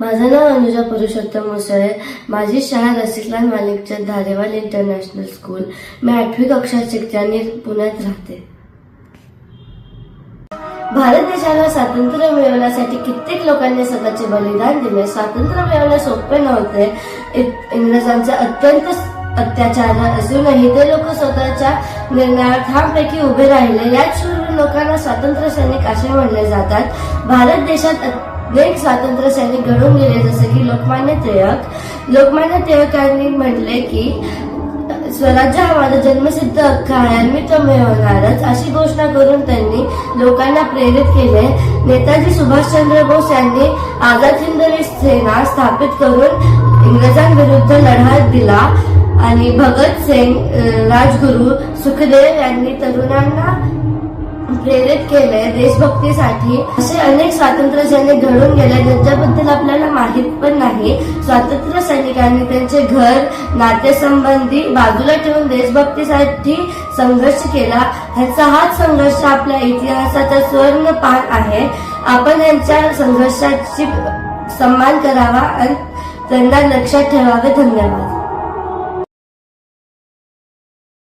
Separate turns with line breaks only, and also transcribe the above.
माझं नाव अनुजा पुरुषोत्तम मुसळे. माझी शाळा रसिकलाल मालिकच्या धारेवाल इंटरनॅशनल स्कूल. मी आठवी कक्षा शिकते पुण्यात राहते. भारत देशाला स्वातंत्र्य मिळवण्यासाठी कित्येक लोकांनी स्वतःचे बलिदान दिले. स्वातंत्र्य मिळवणे सोपे नव्हते. इंग्रजांचे अत्यंत अत्याचार असूनही ते लोक स्वतःच्या निर्णयावर ठामपैकी उभे राहिले. याच लोकांना स्वातंत्र्य सैनिक असे म्हणले जातात. भारत देशात अनेक स्वातंत्र्य सैनिक घडून गेले जसे की लोकमान्य टिळक लोकमान्य टिळकांनी म्हटले की स्वराज्य हा माझा जन्मसिद्ध हक्क आहे आणि मी तो मिळवणारच. अशी घोषणा करून त्यांनी लोकांना प्रेरित केले. नेताजी सुभाषचंद्र बोस यांनी आझाद हिंद सेना स्थापित करून इंग्रजांविरुद्ध लढा दिला आणि भगत सिंग राजगुरू सुखदेव यांनी तरुणांना प्रेरित केले देशभक्तीसाठी. असे अनेक स्वातंत्र्य सैनिक घडून गेले ज्यांच्याबद्दल आपल्याला माहीत पण नाही. स्वातंत्र्य सैनिकांनी त्यांचे घर नातेसंबंधी बाजूला ठेवून देशभक्तीसाठी संघर्ष केला. ह्याचा हाच संघर्ष आपल्या इतिहासाचा स्वर्ण पान आहे. आपण यांच्या संघर्षाची सन्मान करावा आणि त्यांना लक्षात ठेवावे. धन्यवाद.